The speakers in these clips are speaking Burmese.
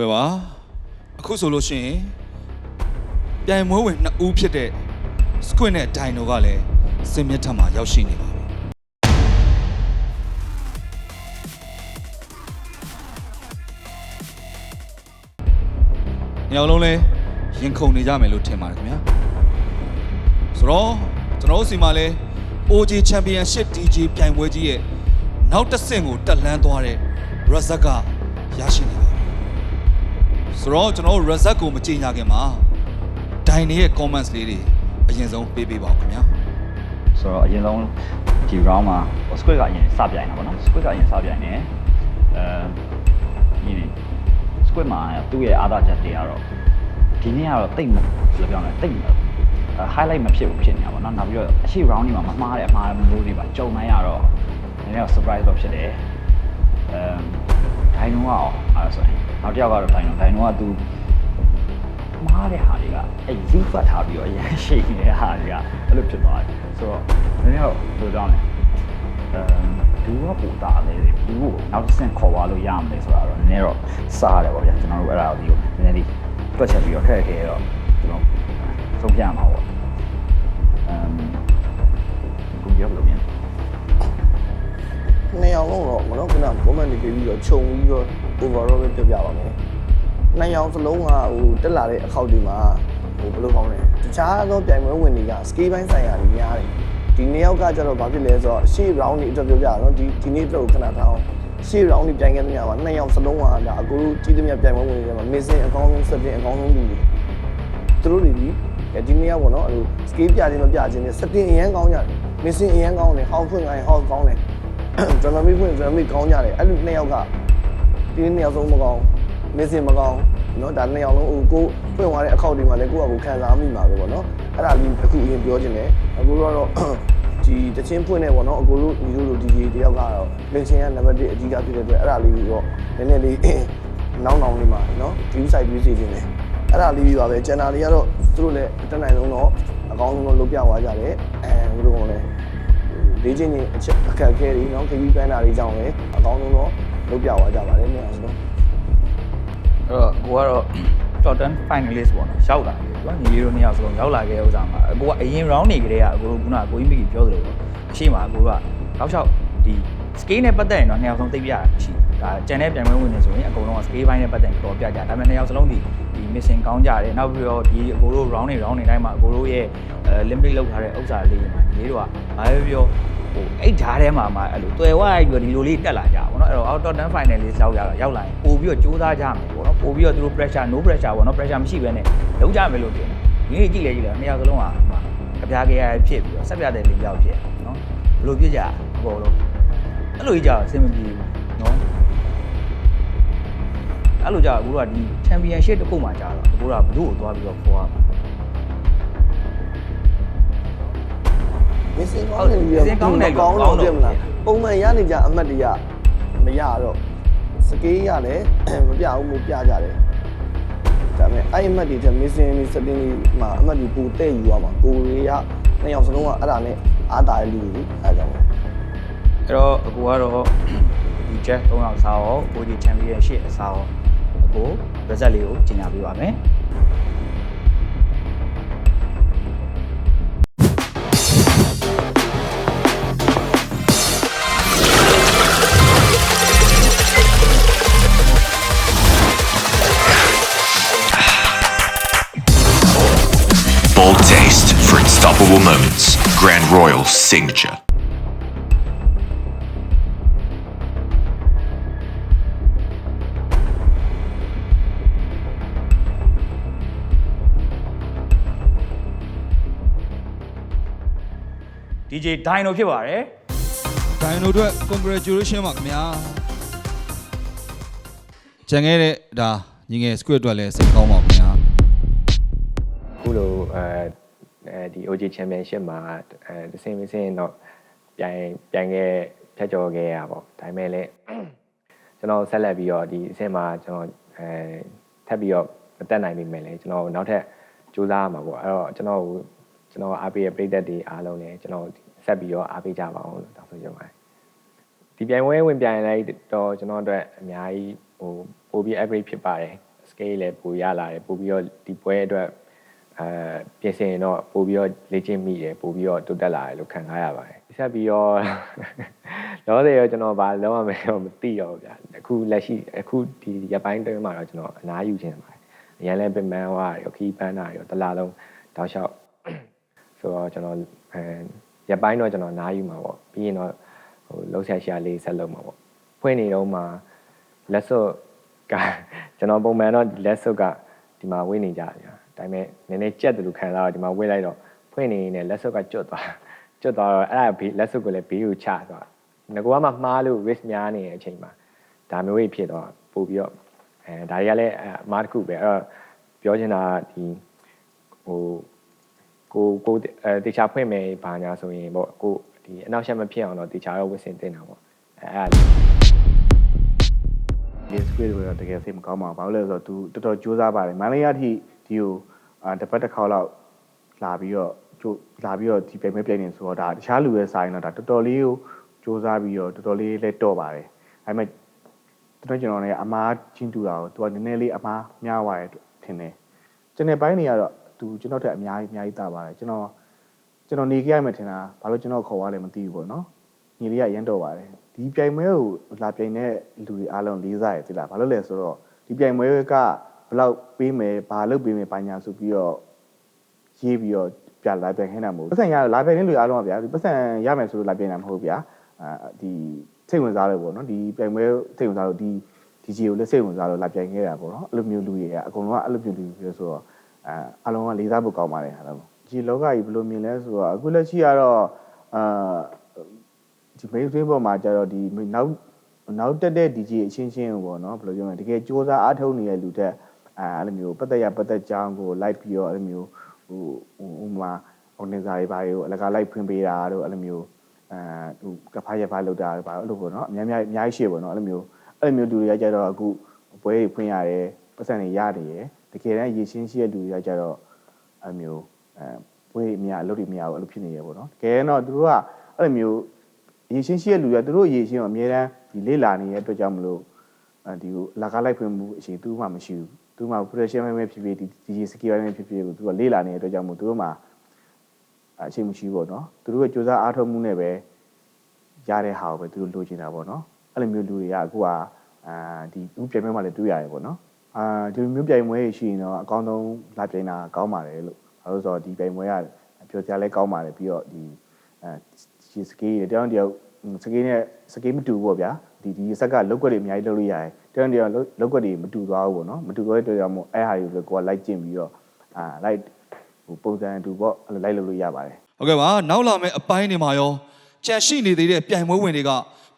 ကဲ့ပါအခုဆိုလို့ရှိရင်ပြိုင်ပွဲဝင်နှစ်ဦးဖြစ်တဲ့ Squid နဲ့ Dino ကလည်းစင်မြင့်ထက်မှာရောက်ရှိနေပါပြီညောင်လုံးလဲရင်ခုန်နေကြမယ်လို့ထင်ပါတယ်ခင်ဗျာဆိုတော့ကျွန်တော်တို့စီမှာလဲ OG Championship DJ ပြိုင်ပွဲကြီးရဲ့နောက်တစ်ဆင့်ကိုတက်လှမ်းသွားတဲ့ Razak ကရရှိနေပါပြီ ဆိုတော့ကျွန်တော်တို့ Razak ကိုမကြင်ညာခင်မှာဒိုင်နေရဲ့ comments လေးတွေအရင်ဆုံးပေးပေးပါဦးခင်ဗျာဆိုတော့အရင်ဆုံးဒီ round မှာ squid ကအရင်စပြိုင်တာပေါ့နော် squid ကအရင်စပြိုင်နေအဲဒီ squid မှာသူ့ရဲ့အားသာချက်တွေကတော့ဒီနေ့ကတော့တိတ်မဘယ်လိုပြောမလဲတိတ်မ highlight မဖြစ်ဘူးဖြစ်နေတာပေါ့နော်နောက်ပြီးတော့အရှိ round ဒီမှာမမှားတယ်အမှားမျိုးတွေပါကြုံနိုင်ရတော့နည်းနည်း surprise တော့ဖြစ်တယ်အဲဒိုင်နိုကရောအဲ့ဆိုရင် နောက်တစ်ယောက်ကတော့ဒိုင်နိုဒိုင်နိုကသူမားတဲ့ဟာတွေကအဲဇီးဖတ်ထားပြီးတော့အရင်ရှိနေတဲ့ဟာတွေကအဲ့လိုဖြစ်သွားတယ်ဆိုတော့နည်းနည်းတော့ဘယ်လိုကြောင်းလဲအဲဘူးကပူတာလေဘူးကိုနောက်တစ်ဆင့်ခေါ်သွားလို့ရမလဲဆိုတာတော့နည်းနည်းတော့စားရတယ်ပေါ့ဗျာကျွန်တော်တို့အဲ့ဒါကိုဒီကိုနည်းနည်းလေးတွက်ချက်ပြီးတော့ထည့်ခဲ့တော့ကျွန်တော်ဆုံးဖြတ်ရမှာပေါ့အမ်ကိုပြောလို့မြန်နှစ်ယောက်လုံးတော့မ နော်ခုန comment တွေပေးပြီးတော့ခြုံပြီးတော့ overall ပဲပြောပြပါမယ်နှစ်ယောက်စလုံးကဟိုတက်လာတဲ့အခောက်တွေမှာဟိုဘယ်လိုကောင်းလဲတခြားသောပြိုင်ပွဲဝင်တွေက scale ပိုင်းဆိုင်ရာတွေများတယ်ဒီနှစ်ယောက်ကကျတော့ဘာဖြစ်လဲဆိုတော့ရှေ့ round တွေအတွက်ပြောပြတာနော်ဒီဒီနေ့တော့ခဏထားအောင်ရှေ့ round တွေပြိုင်ခဲ့တဲ့ညမှာနှစ်ယောက်စလုံးကဒါအကိုတို့ကြီးသမျှပြိုင်ပွဲဝင်တွေမှာ missing အကောင်းဆုံး setting အကောင်းဆုံးလူတွေသူတို့တွေဒီဒီနေ့ကပေါ့နော်အဲ့လို scale ပြခြင်းမပြခြင်းနဲ့ setting အရန်ကောင်းကြတယ် missing အရန်ကောင်းတယ် house ဖွင့်ခိုင်း house ကောင်းတယ် ကျွန်တော်မိဖွင့်ကျွန်တော်မိကောင်းကြတယ်အဲ့လိုနှစ်ယောက်ကဒီနှစ်ယောက်ဆုံးမကောင်းမင်းစင်မကောင်းနော်ဒါနှစ်ယောက်လုံးဟိုကိုဖွင့်သွားတဲ့အခောက်တွေမှာလည်းကိုယ့်အကိုခံစားမိမှာပဲပေါ့နော်အဲ့ဒါလေးအခုအရင်ပြောချင်တယ်အခုတော့ဒီတချင်းဖွင့်နေပေါ့နော်အကိုတို့ညီတို့တို့ဒီကြီးတယောက်ကတော့လင်ချင်းကနံပါတ်1အကြီးကဖြစ်တဲ့အတွက်အဲ့ဒါလေးပြီးတော့နည်းနည်းလေးနောင်နောင်လေးမှာနော်ဒီ site ပြီးစီခြင်းတယ်အဲ့ဒါလေးပြီးပါပဲကျန်တာတွေကတော့သူတို့လည်းတက်နိုင်ဆုံးတော့အကောင်းဆုံးတော့လုပ်ပြသွားကြတယ်အဲဘယ်လိုလဲ လေ့ကျင့်ခြင်းအချက်အခက်အခဲတွေနော်ခရီးပန်းတာတွေကြောင့်လည်းအကောင်းဆုံးတော့လုပ်ပြသွားကြပါတယ်မြန်အောင်တော့အဲ့တော့ကိုကတော့ Tottenham finalist ပေါ့နော်ရောက်လာတယ်သူကညီလေးတို့နှစ်ယောက်စလုံးရောက်လာခဲ့ဥစားမှာကိုကအရင် round နေကြတဲ့ကကိုကကိုကြီးမိကြီးပြောသလိုပေါ့အရှိမကိုကတောက်လျှောက်ဒီ scale နဲ့ပတ်သက်ရင်တော့နှစ်ယောက်ဆုံးသိပြရတာရှိတယ် ဒါကြံတဲ့ပြန်ပွဲဝင်နေဆိုရင်အကုန်လုံးက scale ဘိုင်းနဲ့ပတ်သက်ရင်တော်ပြကြဒါပေမဲ့နှစ်ယောက်စလုံးဒီဒီ missing ကောင်းကြတယ်နောက်ပြီးတော့ဒီအကိုတို့ round နေ round နေတိုင်းမှာအကိုတို့ရဲ့အဲ limit လောက်ထားတဲ့ဥစ္စာလေးမှာညီလေးတို့ကဘာပဲပြောဟိုအဲ့ဓာတ်ထဲမှာမှအဲ့လိုတွယ်ဝိုင်းပြီးတော့ဒီလိုလေးတက်လာကြပါတော့အဲ့တော့ out top 10 finalist ရောက်ကြတော့ရောက်လာရင်ပို့ပြီးတော့စူးစမ်းကြမယ်ပေါ့နော်ပို့ပြီးတော့သူတို့ pressure no pressure ပေါ့နော် pressure မရှိဘဲနဲ့လုံးကြမယ်လို့ပြောတယ်ဒီနေ့ကြည့်လေကြည့်လေနှစ်ယောက်စလုံးကကြပြားကြရဖြစ်ပြီးတော့ဆက်ပြတဲ့လေးပြောက်ဖြစ်နော်ဘယ်လိုဖြစ်ကြအကုန်လုံးအဲ့လိုကြီးကြအဆင်မပြေဘူးနော် အဲ့လိုကြအခုကဒီ championship တစ်ခုမှကြာတော့အခုကဘယ်သူ့ကိုသွားပြီးတော့ခေါ်ရမှာမစ်စင်ကောင်းတယ်ပြီးတော့ကောင်းတော့ပြမလားပုံမှန်ရနေကြအမှတ်တရမရတော့စကေးရလည်းမပြဘူးမပြကြတယ်ဒါပေမဲ့အဲ့အမှတ်တွေချက်မစ်စင်ဒီစတင်ဒီမှာအမှတ်တွေပူတဲ့ယူရမှာကိုရီးယားနှစ်ယောက်စလုံးကအဲ့ဒါနဲ့အားတာတဲ့လူတွေအဲ့ကြောင့်အဲ့တော့အကူကတော့ဒီ Jack 3ယောက်စားရော OG Championship အစားရောအ ကူ result လေးကိုကြီးညာပေးပါမယ် Bold taste for unstoppable moments. Grand Royal signature. DJ Dino ဖြစ်ပါတယ်ဒိုင်နိုအတွက် congratulation ပါခင်ဗျာကျန်ခဲ့တဲ့ဒါညီငယ် squid အတွက်လည်းစိတ်ကောင်းပါခင်ဗျာ ခုလိုအဲအဲဒီ OG Championship မှာအဲတစင်မစင်တော့ပြိုင်ပြိုင်ခဲ့ဖြတ်ကျော်ခဲ့ရပါတော့ဒါပေမဲ့လည်းကျွန်တော်ဆက်လက်ပြီးတော့ဒီအဆင့်မှာကျွန်တော်အဲထပ်ပြီးတော့မတက်နိုင်ပြီမဲ့လည်းကျွန်တော်နောက်ထပ်ကြိုးစားရမှာပေါ့အဲ့တော့ကျွန်တော် ကျွန်တော်အားပေးတဲ့ပရိသတ်တွေအားလုံးလည်းကျွန်တော်ဆက်ပြီးတော့အားပေးကြပါအောင်လို့တောင်းဆိုချင်ပါတယ်ဒီပြိုင်ပွဲဝင်ပြိုင်လိုက်တော့ကျွန်တော်အတွက်အများကြီးဟိုပိုပြီး average ဖြစ်ပါတယ် scale လည်းပိုရလာတယ်ပို့ပြီးတော့ဒီပွဲအတွက်အဲပြင်ဆင်ရင်တော့ပို့ပြီးတော့လေ့ကျင့်မိတယ်ပို့ပြီးတော့တိုးတက်လာတယ်လို့ခံစားရပါတယ်ဆက်ပြီးတော့လောဆယ်ရောကျွန်တော်ဘာလုံးဝမတော့မသိတော့ဘူးဗျာအခုလက်ရှိအခုဒီရက်ပိုင်းတွင်းမှာတော့ကျွန်တော်အနားယူခြင်းပါတယ်အရင်လည်းပင်ပန်းသွားရောခီးပန်းတာရောတစ်လားလုံးတောက်လျှောက် ဆိုတော့ကျွန်တော်အဲရက်ပိုင်းတော့ကျွန်တော်နားယူမှာပေါ့ပြီးရင်တော့ဟိုလှုပ်ရှားရှားလေးဆက်လုပ်မှာပေါ့ဖွင့်နေတော့မှလက်စွပ်ကကျွန်တော်ပုံမှန်တော့လက်စွပ်ကဒီမှာဝေးနေကြတယ်ဒါပေမဲ့နည်းနည်းကြက်တယ်လို့ခံစားတော့ဒီမှာဝေးလိုက်တော့ဖွင့်နေနေလက်စွပ်ကကျွတ်သွားကျွတ်သွားတော့အဲ့ဒါဘေးလက်စွပ်ကိုလည်းဘေးကိုချသွားငကောကမှမှားလို့ risk များနေတဲ့အချိန်မှာဒါမျိုးကြီးဖြစ်တော့ပို့ပြီးတော့အဲဒါတွေကလည်းအမားတစ်ခုပဲအဲ့တော့ပြောချင်တာကဒီဟို ကိုကိုအဲတေချာဖွင့်မယ်ဘာညာဆိုရင်ပေါ့ကိုဒီအနောက်ရှက်မဖြစ်အောင်တော့တေချာတော့ဝစ်စင်တင်တာပေါ့အဲအဲ့ဒါလေးဒီ squid ကိုတော့တကယ်စိတ်မကောင်းပါဘူးဘာလို့လဲဆိုတော့ तू တော်တော်ကြိုးစားပါတယ်မန္တလေးအထိဒီကိုအာတစ်ပတ်တစ်ခေါက်လောက်လာပြီးတော့ကြိုးလာပြီးတော့ဒီပြိုင်ပွဲပြိုင်နေဆိုတော့ဒါတခြားလူရဲ့စာရင်တော့ဒါတော်တော်လေးကိုကြိုးစားပြီးတော့တော်တော်လေးလက်တော့ပါတယ်ဒါပေမဲ့ကျွန်တော်ကျွန်တော်လည်းအမားချင်းတူတာကို तू ကနည်းနည်းလေးအမားများသွားတယ်ထင်တယ်ကျွန်တော်ပိုင်းနေရတော့ तू ကျွန်တော်တက်အများကြီးအများကြီးတာပါတယ်ကျွန်တော်ကျွန်တော်နေကြရမယ်ထင်တာဘာလို့ကျွန်တော်ခေါ်ရလဲမသိဘူးပေါ့နော်ညီလေးကရမ်းတော့ပါတယ်ဒီပြိုင်ပွဲကိုလာပြိုင်တဲ့လူတွေအားလုံးလေးစားရည်သိလားဘာလို့လဲဆိုတော့ဒီပြိုင်ပွဲကဘယ်လောက်ပေးမယ်ဘာလုပ်ပေးမယ်ဘာညာဆိုပြီးတော့ရေးပြီးတော့ပြလာပြိုင်ခိုင်းတာမဟုတ်ဘူးပတ်စံရလာပြိုင်တဲ့လူအားလုံးကဗျာဒီပတ်စံရမယ်ဆိုလို့လာပြိုင်တာမဟုတ်ဘူးဗျာအာဒီစိတ်ဝင်စားလို့ပေါ့နော်ဒီပြိုင်ပွဲစိတ်ဝင်စားလို့ဒီဒီဂျီကိုလည်းစိတ်ဝင်စားလို့လာပြိုင်ခဲ့တာပေါ့နော်အဲ့လိုမျိုးလူတွေကအကုန်လုံးကအဲ့လိုမျိုးလူတွေဆိုတော့ အာအားလုံးကလေးစားဖို့ကောင်းပါတယ်ဟာလို့ဒီလောကကြီးဘယ်လိုမြင်လဲဆိုတော့အခုလက်ရှိကတော့အာဒီ mainstream ပေါ်မှာကျတော့ဒီနောက်နောက်တက်တဲ့ DJ အချင်းချင်းကိုပေါ့နော်ဘယ်လိုပြောမလဲတကယ်စ조사အားထုတ်နေတဲ့လူတက်အဲအဲ့လိုမျိုးပတ်သက်ရပတ်သက်ကြောင်းကို like ပြီးတော့အဲ့လိုမျိုးဟိုဟိုမှာ organizer တွေဘာတွေကိုအလကား like ဖွင့်ပေးတာတို့အဲ့လိုမျိုးအဲဟိုကဖားရဖားလောက်တာဘာလို့အဲ့လိုပေါ့နော်အများများအများကြီးရှိပေါ့နော်အဲ့လိုမျိုးအဲ့လိုမျိုးလူတွေကကြတော့အခုပွဲတွေဖွင့်ရတယ်ပတ်စံတွေရနေရ တကယ်တမ်းရေရှင်းရှိတဲ့လူတွေကကြတော့အဲ့လိုမျိုးအဲပွဲအများအလုပ်တွေမရဘူးအဲ့လိုဖြစ်နေရပေါ့နော်တကယ်တော့သူတို့ကအဲ့လိုမျိုးရေရှင်းရှိတဲ့လူကသူတို့ရေရှင်းကိုအများတန်းဒီလေ့လာနေတဲ့အတွက်ကြောင့်မလို့အဲဒီကိုလာကားလိုက်ဖွင့်မှုအချိန်သူ့မှာမရှိဘူးသူ့မှာ pressure မဲမဲဖြစ်ဖြစ်ဒီဒီ skill မဲဖြစ်ဖြစ်ကိုသူကလေ့လာနေတဲ့အတွက်ကြောင့်မို့သူတို့မှာအချိန်မရှိဘူးပေါ့နော်သူတို့ရဲ့စူးစမ်းအားထုတ်မှုနဲ့ပဲရတဲ့ဟာကိုပဲသူတို့လိုချင်တာပေါ့နော်အဲ့လိုမျိုးလူတွေကအခုကအာဒီဥပြိုင်ပွဲမှာလည်းတွေ့ရတယ်ပေါ့နော် အာဒီလိုမျိုးပြိုင်ပွဲရှိရင်တော့အကောင်းဆုံးလာပြိုင်တာကောင်းပါတယ်လို့ဘာလို့ဆိုတော့ဒီပြိုင်ပွဲကပြောကြလဲကောင်းပါတယ်ပြီးတော့ဒီအဲဒီစကေးတယောက်တယောက်စကေးနဲ့စကေးမတူဘူးပေါ့ဗျာဒီဒီဆက်ကလောက်ွက်တွေအများကြီးလုပ်လို့ရတယ်တယောက်တယောက်လောက်ွက်တွေမတူသွားဘူးပေါ့နော်မတူသွားတဲ့အတွက်ကြောင့်မို့အဲ့ဟာတွေကိုကိုကလိုက်ကျင့်ပြီးတော့အာလိုက်ဟိုပုံစံတူပေါ့အဲ့လိုလိုက်လုပ်လို့ရပါတယ်ဟုတ်ကဲ့ပါနောက်လာမယ့်အပိုင်းတွေမှာရောကြံရှိနေသေးတဲ့ပြိုင်ပွဲဝင်တွေက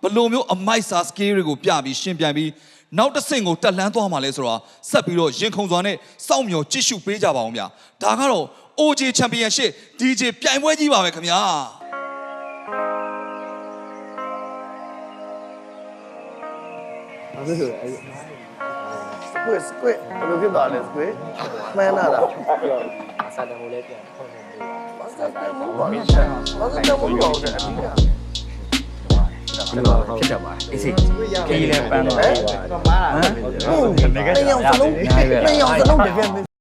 ဘယ်လိုမျိုးအမိုက်စာ skill တွေကိုပြပြီးရှင်းပြပြီး နောက်တစ်ဆင့်ကိုတက်လှမ်းသွားမှာလဲဆိုတာဆက်ပြီးတော့ရင်ခုန်စွာနဲ့စောင့်မျှော်ကြည့်ရှုပေးကြပါအောင်ဗျာဒါကတော့ OJ Championship DJ ပြိုင်ပွဲကြီးပါပဲခင်ဗျာဘာလို့လဲအဲ့ squid squid ဘယ်လိုဖြစ်သွားလဲ squid မှန်းလာတာစာတန်ကိုလည်းပြန်ဖွင့်နေပြီဘာသာတယ်ဘူးပါလားဘာသာတယ်ဘူးပါလဲ အတိအကျဖြစ်တတ်ပါအေးစိခီးလဲပန်းတော့ဟမ်နှစ်ယောက်စလုံးနှစ်ယောက်စလုံးတကယ်